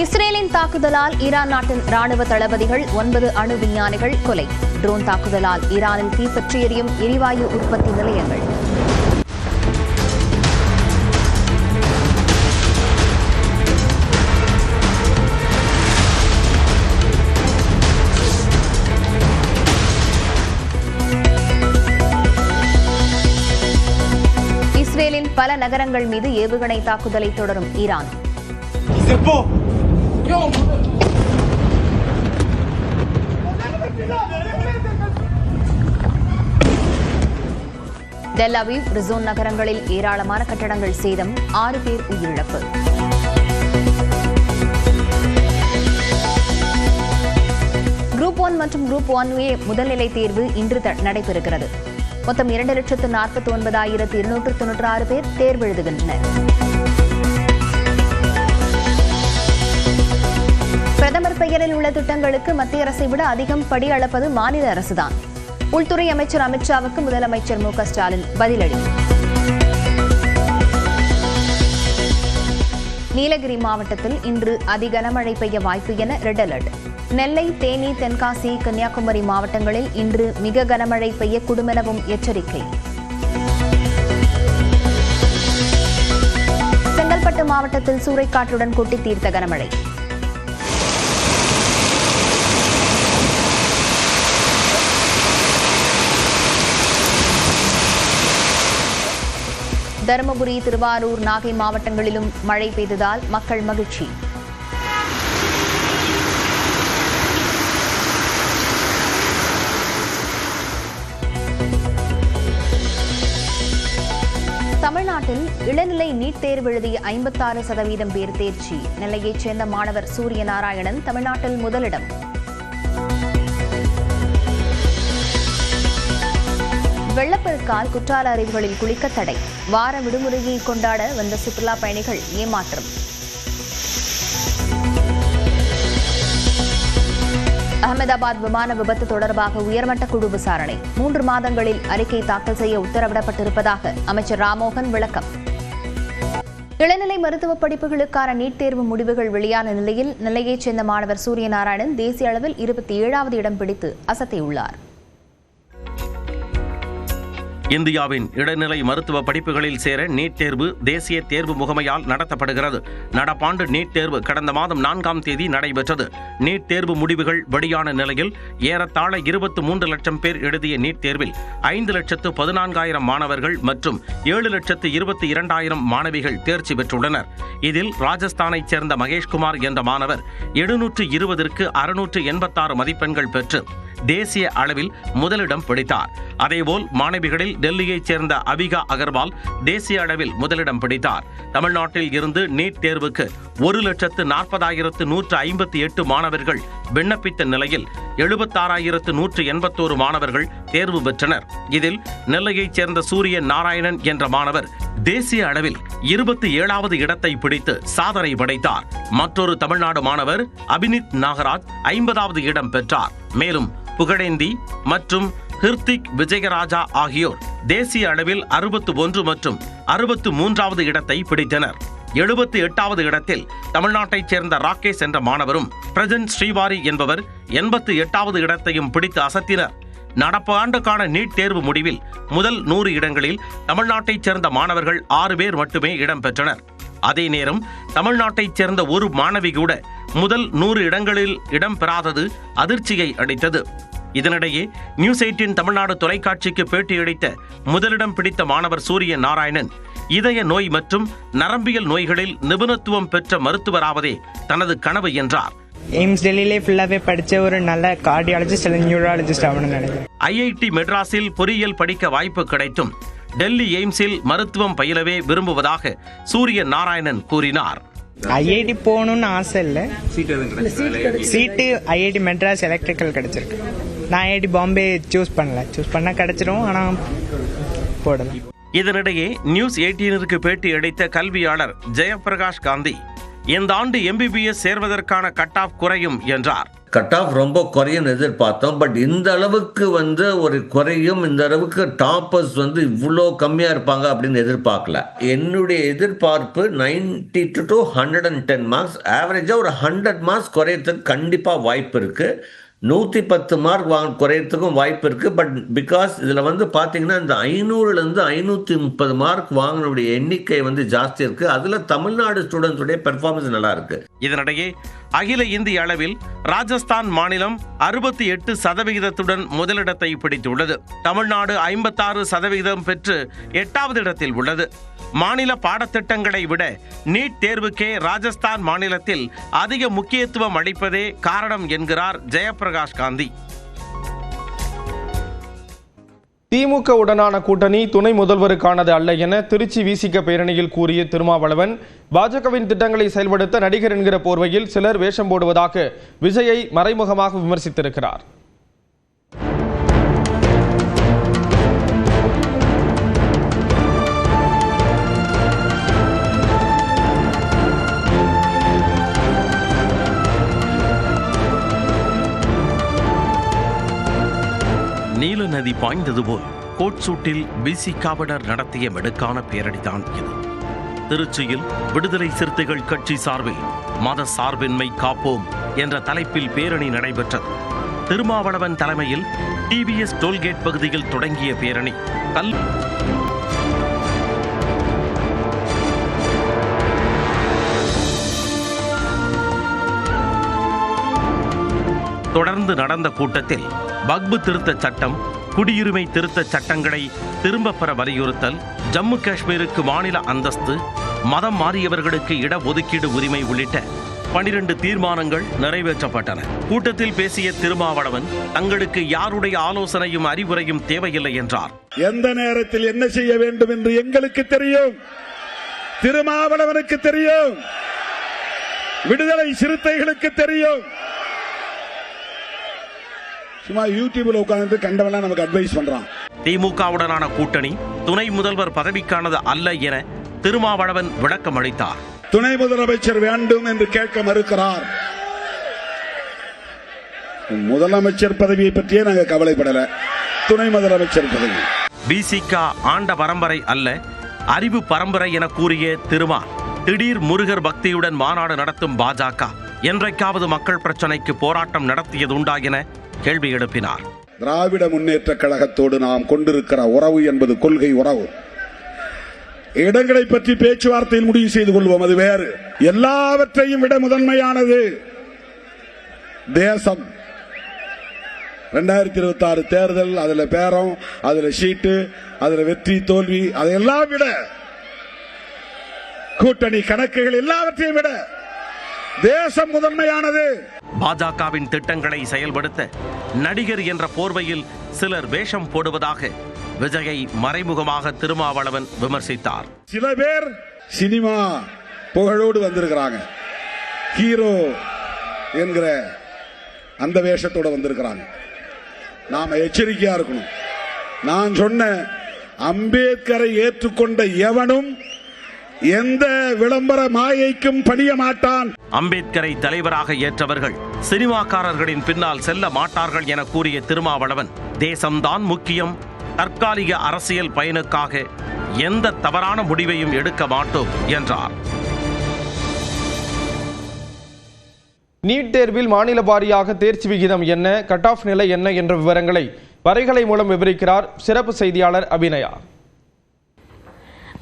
இஸ்ரேலின் தாக்குதலால் ஈரான் நாட்டின் ராணுவ தளபதிகள் ஒன்பது அணு விஞ்ஞானிகள் கொலை. ட்ரோன் தாக்குதலால் ஈரானில் தீப்பற்றி எரியும் எரிவாயு உற்பத்தி நிலையங்கள். இஸ்ரேலின் பல நகரங்கள் மீது ஏவுகணை தாக்குதலை தொடரும் ஈரான். C'est ரிசோன் நகரங்களில் ஏராளமான கட்டடங்கள் சேதம் ஆறு பேர் உயிரிழப்பு. குரூப் ஒன் மற்றும் குரூப் ஒன் ஏ முதல்நிலை தேர்வு இன்று நடைபெறுகிறது. மொத்தம் இரண்டு லட்சத்து நாற்பத்தி ஒன்பதாயிரத்து இருநூற்று தொன்னூற்று ஆறு பேர் தேர்வெழுதுகின்றனர் பிரதமர் பெயரில் உள்ள திட்டங்களுக்கு மத்திய அரசை விட அதிகம் படி அளப்பது மாநில அரசுதான். உள்துறை அமைச்சர் அமித்ஷாவுக்கு முதலமைச்சர் மு ஸ்டாலின் பதிலடி. நீலகிரி மாவட்டத்தில் இன்று அதி கனமழை பெய்ய வாய்ப்பு என ரெட் அலர்ட். நெல்லை தேனி தென்காசி கன்னியாகுமரி மாவட்டங்களில் இன்று மிக கனமழை பெய்யக்கூடும் எனவும் எச்சரிக்கை. செங்கல்பட்டு மாவட்டத்தில் சூறைக்காற்றுடன் கொட்டி தீர்த்த கனமழை. தருமபுரி திருவாரூர் நாகை மாவட்டங்களிலும் மழை பெய்ததால் மக்கள் மகிழ்ச்சி. தமிழ்நாட்டில் இளநிலை நீட் தேர்வு எழுதிய ஐம்பத்தாறு சதவீதம் பேர் தேர்ச்சி. நெல்லையைச் சேர்ந்த மாணவர் சூரிய நாராயணன் தமிழ்நாட்டில் முதலிடம். வெள்ளப்பெருக்கால் குற்றால அருவிகளில் குளிக்க தடை. வார விடுமுறையை கொண்டாட வந்த சுற்றுலா பயணிகள் ஏமாற்றம். அகமதாபாத் விமான விபத்து தொடர்பாக உயர்மட்ட குழு விசாரணை. மூன்று மாதங்களில் அறிக்கை தாக்கல் செய்ய உத்தரவிடப்பட்டிருப்பதாக அமைச்சர் ராமோகன் விளக்கம். இளநிலை மருத்துவ படிப்புகளுக்கான நீட் தேர்வு முடிவுகள் வெளியான நிலையில் நெல்லையைச் சேர்ந்த மாணவர் சூரியநாராயணன் தேசிய அளவில் இருபத்தி ஏழாவது இடம் பிடித்து அசத்தியுள்ளார். இந்தியாவின் இடைநிலை மருத்துவ படிப்புகளில் சேர நீட் தேர்வு தேசிய தேர்வு முகமையால் நடத்தப்படுகிறது. நடப்பாண்டு நீட் தேர்வு கடந்த மாதம் நான்காம் தேதி நடைபெற்றது. நீட் தேர்வு முடிவுகள் வெளியான நிலையில் ஏறத்தாழ இருபத்தி மூன்று லட்சம் பேர் எழுதிய நீட் தேர்வில் ஐந்து லட்சத்து பதினான்காயிரம் மாணவர்கள் மற்றும் ஏழு லட்சத்து இருபத்தி இரண்டாயிரம் மாணவிகள் தேர்ச்சி பெற்றுள்ளனர். இதில் ராஜஸ்தானைச் சேர்ந்த மகேஷ்குமார் என்ற மாணவர் எழுநூற்று இருபதற்கு அறுநூற்று எண்பத்தாறு மதிப்பெண்கள் பெற்று தேசிய அளவில் முதலிடம் பிடித்தார். அதேபோல் மாணவிகளில் டெல்லியைச் சேர்ந்த அபிகா அகர்வால் தேசிய அளவில் முதலிடம் பிடித்தார். தமிழ்நாட்டில் இருந்து நீட் தேர்வுக்கு ஒரு லட்சத்து நாற்பதாயிரத்து நூற்று ஐம்பத்தி எட்டு மாணவர்கள் விண்ணப்பித்த நிலையில் எழுபத்தாறாயிரத்து நூற்று எண்பத்தோரு மாணவர்கள் தேர்வு பெற்றனர். இதில் நெல்லையைச் சேர்ந்த சூரிய நாராயணன் என்ற மாணவர் தேசிய அளவில் இருபத்தி ஏழாவது இடத்தை பிடித்து சாதனை படைத்தார். மற்றொரு தமிழ்நாடு மாணவர் அபினித் நாகராஜ் ஐம்பதாவது இடம் பெற்றார். மேலும் புகழேந்தி மற்றும் ஹிர்திக் விஜயராஜா ஆகியோர் தேசிய அளவில் அறுபத்து ஒன்று மற்றும் அறுபத்து மூன்றாவது இடத்தை பிடித்தனர். எழுபத்தி எட்டாவது இடத்தில் தமிழ்நாட்டைச் சேர்ந்த ராகேஷ் என்ற மாணவரும் பிரஜன் ஸ்ரீவாரி என்பவர் எண்பத்தி எட்டாவது இடத்தையும் பிடித்து அசத்தினர். நடப்பு ஆண்டுக்கான நீட் தேர்வு முடிவில் முதல் நூறு இடங்களில் தமிழ்நாட்டைச் சேர்ந்த மாணவர்கள் ஆறு பேர் மட்டுமே இடம்பெற்றனர் அதே நேரம் தமிழ்நாட்டைச் சேர்ந்த ஒரு மாணவி கூட முதல் நூறு இடங்களில் இடம்பெறாதது அதிர்ச்சியை அளித்தது. இதனிடையே நியூஸ் எயிட்டின் தமிழ்நாடு தொலைக்காட்சிக்கு பேட்டியளித்த முதலிடம் பிடித்த மாணவர் சூரிய நாராயணன் இதய நோய் மற்றும் நரம்பியல் நோய்களில் நிபுணத்துவம் பெற்ற மருத்துவராவதே தனது கனவு என்றார். எய்ம்ஸ் டெல்லியிலே ஃபுல்லாகவே படித்த ஒரு நல்ல கார்டியாலஜிஸ்ட் அல்லது நியூராலஜிஸ்ட் ஆகணும்னு நினைக்கிறேன் ஐஐடி மெட்ராஸில் பொறியியல் படிக்க வாய்ப்பு கிடைத்தும் டெல்லி எய்ம்ஸில் மருத்துவம் பயிலவே விரும்புவதாக சூரிய நாராயணன் கூறினார் ஐஐடி போகணும்னு ஆசை இல்லை சீட்டு ஐஐடி மெட்ராஸ் எலக்ட்ரிக்கல் கிடச்சிருக்கு நான் ஐஐடி பாம்பே சூஸ் பண்ணல சூஸ் பண்ணால் கிடச்சிரும் ஆனால் போடலாம் இதனிடையே நியூஸ் எயிட்டீனிற்கு பேட்டி அளித்த கல்வியாளர் ஜெயபிரகாஷ் காந்தி இந்த ஆண்டு எம்பிபிஎஸ் சேர்வதற்கான கட் ஆஃப் குறையும் என்றார். கட் ஆஃப் ரொம்ப குறையும் எதிர்பார்த்தோம். பட் இந்த அளவுக்கு வந்து ஒரு குறையும் இந்த அளவுக்கு டாப்பர்ஸ் வந்து இவ்வளோ கம்மியாக இருப்பாங்க அப்படின்னு எதிர்பார்க்கல. என்னுடைய எதிர்பார்ப்பு ninety to two hundred and ten marks ஆவரேஜாக ஒரு ஹண்ட்ரட் மார்க்ஸ் குறையறதுக்கு கண்டிப்பாக வாய்ப்பு இருக்குது நூற்றி பத்து மார்க் வாங்க குறையறதுக்கும் வாய்ப்பு இருக்குது பட் பிகாஸ் இதில் வந்து பார்த்தீங்கன்னா இந்த ஐநூறுலேருந்து ஐநூற்றி முப்பது மார்க் வாங்கினுடைய எண்ணிக்கை வந்து ஜாஸ்தி இருக்குது அதில் தமிழ்நாடு ஸ்டூடெண்ட்ஸுடைய பெர்ஃபார்மன்ஸ் நல்லா இருக்குது இதனிடையே அகில இந்திய அளவில் ராஜஸ்தான் மாநிலம் அறுபத்தி எட்டு சதவிகிதத்துடன் முதலிடத்தை பிடித்துள்ளது. தமிழ்நாடு ஐம்பத்தாறு சதவிகிதம் பெற்று எட்டாவது இடத்தில் உள்ளது. மாநில பாடத்திட்டங்களை விட நீட் தேர்வுக்கே ராஜஸ்தான் மாநிலத்தில் அதிக முக்கியத்துவம் அளிப்பதே காரணம் என்கிறார் ஜெயபிரகாஷ் காந்தி. திமுக உடனான கூட்டணி துணை முதல்வருக்கானது அல்ல என திருச்சி விசிக பேரணியில் கூறிய திருமாவளவன் பாஜகவின் திட்டங்களை செயல்படுத்த நடிகர் என்கிற போர்வையில் சிலர் வேஷம் போடுவதாக விஜயை மறைமுகமாக விமர்சித்திருக்கிறார். நதி பாய்ந்தது போல் கோட்சூட்டில் பிசி காவலர் நடத்திய மெடுக்கான பேரணிதான் இது. திருச்சியில் விடுதலை சிறுத்தைகள் கட்சி சார்பில் மத சார்பின்மை காப்போம் என்ற தலைப்பில் பேரணி நடைபெற்றது. திருமாவளவன் தலைமையில் டிவிஎஸ் டோல்கேட் பகுதியில் தொடங்கிய பேரணி. கல் தொடர்ந்து நடந்த கூட்டத்தில் பக்பு திருத்த சட்டம் குடியுரிமை திருத்த சட்டங்களை திரும்பப் பெற வலியுறுத்தல் ஜம்மு காஷ்மீருக்கு மாநில அந்தஸ்து மதம் மாறியவர்களுக்கு இடஒதுக்கீடு உரிமை உள்ளிட்ட பனிரெண்டு தீர்மானங்கள் நிறைவேற்றப்பட்டன. கூட்டத்தில் பேசிய திருமாவளவன் தங்களுக்கு யாருடைய ஆலோசனையும் அறிவுரையும் தேவையில்லை என்றார். எந்த நேரத்தில் என்ன செய்ய வேண்டும் என்று எங்களுக்கு தெரியும். திருமாவளவனுக்கு தெரியும். விடுதலை சிறுத்தைகளுக்கு தெரியும். சும்மா யூடியூப்ல உட்கார்ந்து கண்டவெல்லாம் நமக்கு அட்வைஸ் பண்றான். திமுகவுடனான கூட்டணி துணை முதல்வர் பதவிக்கானது அல்ல என திருமாவளவன் விளக்கம் அளித்தார். துணை முதலமைச்சர் வேண்டும் என்று கேட்க மறுக்கிறார். முதலமைச்சர் பதவியை பற்றியே நாங்க கவலைப்படல. துணை முதலமைச்சர் பதவி. பிசிக ஆண்ட பரம்பரை அல்ல அறிவு பரம்பரை என கூறிய திருமா திடீர் முருகர் பக்தியுடன் மாநாடு நடத்தும் பாஜக. என்றைக்காவது மக்கள் பிரச்சனைக்கு போராட்டம் நடத்தியதுண்டா என கேள்வி எழுப்பினார். திராவிட முன்னேற்ற கழகத்தோடு நாம் கொண்டிருக்கிற உறவு என்பது கொள்கை உறவு. இடங்களை பற்றி பேச்சுவார்த்தையில் முடிவு செய்து கொள்வோம் அது வேறு. எல்லாவற்றையும் விட முதன்மையானது தேசம். ரெண்டாயிரத்தி இருபத்தி ஆறு தேர்தல் அதுல பேரம் அதுல சீட்டு அதுல வெற்றி தோல்வி அதையெல்லாம் விட கூட்டணி கணக்குகள் எல்லாவற்றையும் விட தேசம் முதன்மையானது. பாஜகவின் திட்டங்களை செயல்படுத்த நடிகர் என்ற போர்வையில் சிலர் வேஷம் போடுவதாக விஜயை மறைமுகமாக திருமாவளவன் விமர்சித்தார். சில பேர் சினிமா புகழோடு வந்திருக்கிறாங்க. ஹீரோ என்கிற அந்த வேஷத்தோட வந்திருக்கிறாங்க. நாம எச்சரிக்கையா இருக்கணும். நான் சொன்ன அம்பேத்கரை ஏற்றுக்கொண்ட எவனும் எந்த விளம்பர மாயைக்கும் பணிய மாட்டான். அம்பேத்கரை தலைவராக ஏற்றவர்கள் சினிமாக்காரர்களின் பின்னால் செல்ல மாட்டார்கள் என கூறிய திருமாவளவன் தேசம்தான் முக்கியம். தற்காலிக அரசியல் பயனுக்காக எந்த தவறான முடிவையும் எடுக்க மாட்டோம் என்றார். நீட் தேர்வில் மாநில வாரியாக தேர்ச்சி விகிதம் என்ன கட் ஆஃப் நிலை என்ன என்ற விவரங்களை வரைகலை மூலம் விவரிக்கிறார் சிறப்பு செய்தியாளர் அபிநயா.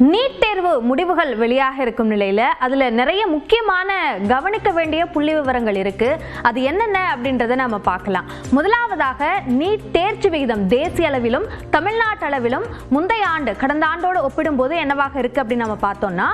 நீட் தேர்வு முடிவுகள் வெளியாக இருக்கும் நிலையில் அதில் நிறைய முக்கியமான கவனிக்க வேண்டிய புள்ளி விவரங்கள் இருக்குது அது என்னென்ன அப்படின்றத நம்ம பார்க்கலாம். முதலாவதாக நீட் தேர்ச்சி விகிதம் தேசிய அளவிலும் தமிழ்நாட்டு அளவிலும் முந்தைய ஆண்டு கடந்த ஆண்டோடு ஒப்பிடும்போது என்னவாக இருக்குது அப்படின்னு நம்ம பார்த்தோம்னா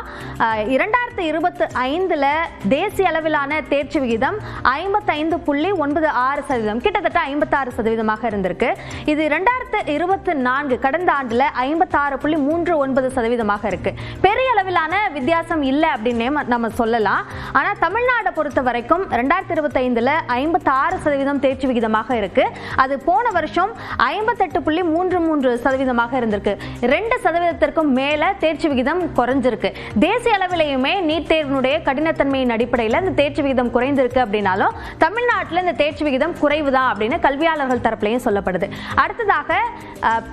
இரண்டாயிரத்து இருபத்து இருபத்தி தேசிய அளவிலான தேர்ச்சி விகிதம் ஐம்பத்தைந்து புள்ளி ஒன்பது ஆறு சதவீதம் கிட்டத்தட்ட ஐம்பத்தாறு சதவீதமாக இருந்திருக்கு. இது இரண்டாயிரத்து இருபத்தி நான்கு கடந்த ஆண்டில் ஐம்பத்தாறு புள்ளி மூன்று ஒன்பது சதவீதமாக சதவீதமாக இருக்கு. பெரிய அளவிலான வித்தியாசம் இல்லை அப்படின்னே நம்ம சொல்லலாம். ஆனா தமிழ்நாடை பொறுத்த வரைக்கும் ரெண்டாயிரத்தி இருபத்தைந்துல ஐம்பத்தி ஆறு சதவீதம் தேர்ச்சி விகிதமாக இருக்கு. அது போன வருஷம் ஐம்பத்தெட்டு புள்ளி மூன்று மூன்று சதவீதமாக இருந்திருக்கு. ரெண்டு சதவீதத்திற்கும் மேல தேர்ச்சி விகிதம் குறைஞ்சிருக்கு. தேசிய அளவிலேயுமே நீட் தேர்வினுடைய கடினத்தன்மையின் அடிப்படையில் இந்த தேர்ச்சி விகிதம் குறைந்திருக்கு அப்படின்னாலும் தமிழ்நாட்டில் இந்த தேர்ச்சி விகிதம் குறைவு தான் அப்படின்னு கல்வியாளர்கள் தரப்புலையும் சொல்லப்படுது. அடுத்ததாக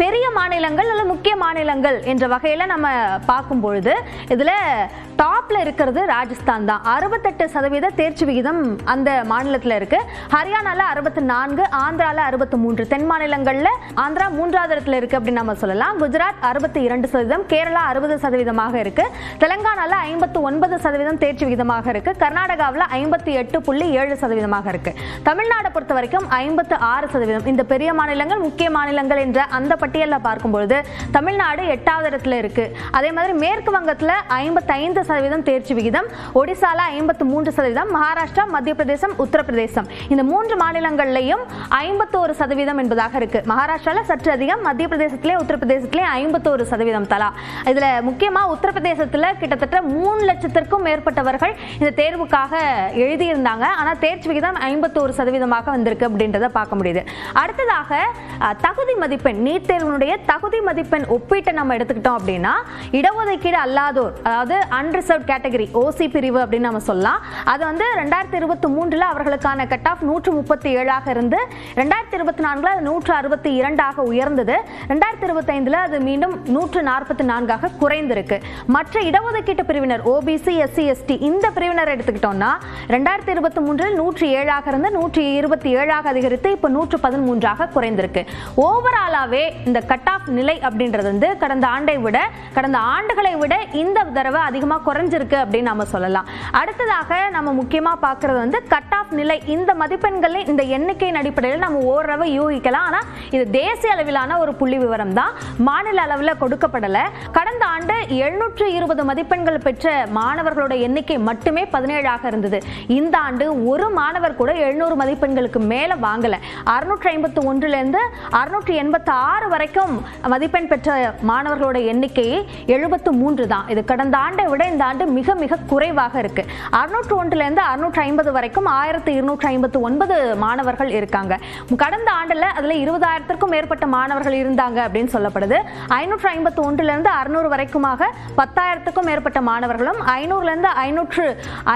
பெரிய மாநிலங்கள் அல்லது முக்கிய மாநிலங்கள் என்ற வகையில் நம்ம பார்க்கும் பொழுது இதில் டாப்பில் இருக்கிறது ராஜஸ்தான் தான். அறுபத்தெட்டு சதவீத தேர்ச்சி விகிதம் அந்த மாநிலத்தில் இருக்கு. ஹரியானாவில் அறுபத்தி நான்கு ஆந்திராவில் அறுபத்தி மூன்று தென் மாநிலங்களில் ஆந்திரா மூன்றாவது இடத்துல இருக்கு அப்படின்னு நம்ம சொல்லலாம். குஜராத் அறுபத்தி இரண்டு சதவீதம் கேரளா அறுபது சதவீதமாக இருக்கு. தெலங்கானாவில் ஐம்பத்து ஒன்பது சதவீதம் தேர்ச்சி விகிதமாக இருக்கு. கர்நாடகாவில் ஐம்பத்தி எட்டு புள்ளி ஏழு சதவீதமாக இருக்கு. தமிழ்நாடை பொறுத்த வரைக்கும் ஐம்பத்து ஆறு சதவீதம். இந்த பெரிய மாநிலங்கள் முக்கிய மாநிலங்கள் என்ற அந்த பட்டியலில் பார்க்கும்பொழுது தமிழ்நாடு எட்டாவது இடத்துல இருக்கு. அதே மாதிரி மேற்கு வங்கத்தில் ஐம்பத்தைந்து சதவீதம் தேர்ச்சி விகிதம் ஒடிசால ஐம்பத்து மூன்று சதவீதம் மகாராஷ்டிரா மத்திய பிரதேசம் உத்தரப்பிரதேசம். இந்த மூன்று மாநிலங்கள்லையும் ஐம்பத்தோரு சதவீதம் என்பதாக இருக்கு. மகாராஷ்டிராவில் சற்று அதிகம் மத்திய பிரதேசத்திலே உத்தரப்பிரதேசத்திலே ஐம்பத்தோரு சதவீதம் தலா. இதில் முக்கியமாக உத்தரப்பிரதேசத்தில் கிட்டத்தட்ட மூணு லட்சத்திற்கும் மேற்பட்டவர்கள் இந்த தேர்வுக்காக எழுதியிருந்தாங்க. ஆனால் தேர்ச்சி விகிதம் ஐம்பத்தோரு சதவீதமாக வந்திருக்கு அப்படின்றத பார்க்க முடியுது. அடுத்ததாக தகுதி மதிப்பெண் நீட் தேர்வினுடைய தகுதி மதிப்பெண் ஒப்பீட்டை நம்ம எடுத்துக்கிட்டோம் அப்படின்னா இடஒதுக்கீடு அல்லாதோர் அதாவது அன்ரிசர்வ் கேட்டகரி ஓசி பிரிவு அப்படின்னு நம்ம சொல்லலாம். அது வந்து ரெண்டாயிரத்தி இருபத்தி மூன்றில் அவர்களுக்கான கட் ஆஃப் நூற்று முப்பத்தி ஏழாக இருந்து ரெண்டாயிரத்தி இருபத்தி நான்கில் அது நூற்று அறுபத்தி இரண்டாக உயர்ந்தது. ரெண்டாயிரத்தி இருபத்தி அது மீண்டும் நூற்று நாற்பத்தி நான்காக குறைந்திருக்கு. மற்ற இடஒதுக்கீட்டு பிரிவினர் ஓபிசி எஸ்சி எஸ்டி இந்த பிரிவினர் எடுத்துக்கிட்டோம்னா ரெண்டாயிரத்தி இருபத்தி மூன்றில் நூற்றி ஏழாக இருந்து நூற்றி இருபத்தி ஏழாக அதிகரித்து இப்போ நூற்று பதிமூன்றாக குறைந்திருக்கு. ஓவராலாகவே இந்த கட் ஆஃப் நிலை அப்படின்றது வந்து கடந்த ஆண்டை விட கடந்த ஆண்டுகளை விட இந்த தடவை அதிகமாக குறைஞ்சிருக்கு அப்படின்னு நம்ம சொல்லலாம். அடுத்ததாக நம்ம முக்கியமாக பார்க்குறது வந்து கட் ஆஃப் நிலை. இந்த மதிப்பெண்களில் இந்த எண்ணிக்கையின் அடிப்படையில் நம்ம ஓரளவு யூகிக்கலாம். ஆனால் இது தேசிய அளவிலான ஒரு புள்ளி விவரம் தான் மாநில அளவில் கொடுக்கப்படலை. கடந்த ஆண்டு எழுநூற்று இருபது மதிப்பெண்கள் பெற்ற மாணவர்களோட எண்ணிக்கை மட்டுமே பதினேழாக இருந்தது. இந்த ஆண்டு ஒரு மாணவர் கூட எழுநூறு மதிப்பெண்களுக்கு மேலே வாங்கலை. அறுநூற்றி ஐம்பத்தி ஒன்றுலேருந்து அறுநூற்றி எண்பத்தி ஆறு வரைக்கும் மதிப்பெண் பெற்ற மாணவர்களோட எண்ணிக்கை எழுபத்து மூன்று தான். இது கடந்த ஆண்டை விட இந்த ஆண்டு மிக மிக குறைவாக இருக்கு. அறுநூற்று ஒன்றுலேருந்து அறுநூற்று ஐம்பது வரைக்கும் ஆயிரத்தி இருநூற்றி ஐம்பத்து ஒன்பது மாணவர்கள் இருக்காங்க. கடந்த ஆண்டில் அதில் இருபதாயிரத்திற்கும் மேற்பட்ட மாணவர்கள் இருந்தாங்க அப்படின்னு சொல்லப்படுது. ஐநூற்று ஐம்பத்து ஒன்றுலேருந்து அறுநூறு வரைக்குமாக பத்தாயிரத்துக்கும் மேற்பட்ட மாணவர்களும் ஐநூறுலேருந்து ஐநூற்று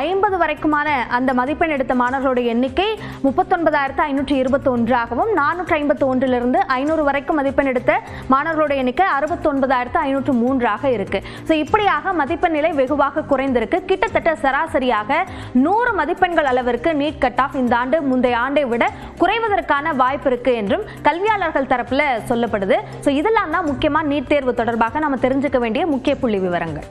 ஐம்பது வரைக்குமான அந்த மதிப்பெண் எடுத்த மாணவர்களோட எண்ணிக்கை முப்பத்தொன்பதாயிரத்து ஐநூற்றி இருபத்தி ஒன்றாகவும் நானூற்றி ஐம்பத்தி ஒன்றிலிருந்து ஐநூறு வரைக்கும் மதிப்பெண் எடுத்த மாணவர்களுடைய எண்ணிக்கை அறுபத்தொன்பதாயிரத்து ஐநூற்று மூன்றாக இருக்கு. ஸோ இப்படியாக மதிப்பெண் நிலை வெகுவாக குறைந்திருக்கு. கிட்டத்தட்ட சராசரியாக நூறு மதிப்பெண்கள் அளவிற்கு நீட் கட் ஆஃப் இந்த ஆண்டு முந்தைய ஆண்டை விட குறைவதற்கான வாய்ப்பு இருக்கு என்றும் கல்வியாளர்கள் தரப்புல சொல்லப்படுது. ஸோ இதெல்லாம் தான் முக்கியமா நீட் தேர்வு தொடர்பாக நம்ம தெரிஞ்சுக்க வேண்டிய முக்கிய புள்ளி விவரங்கள்.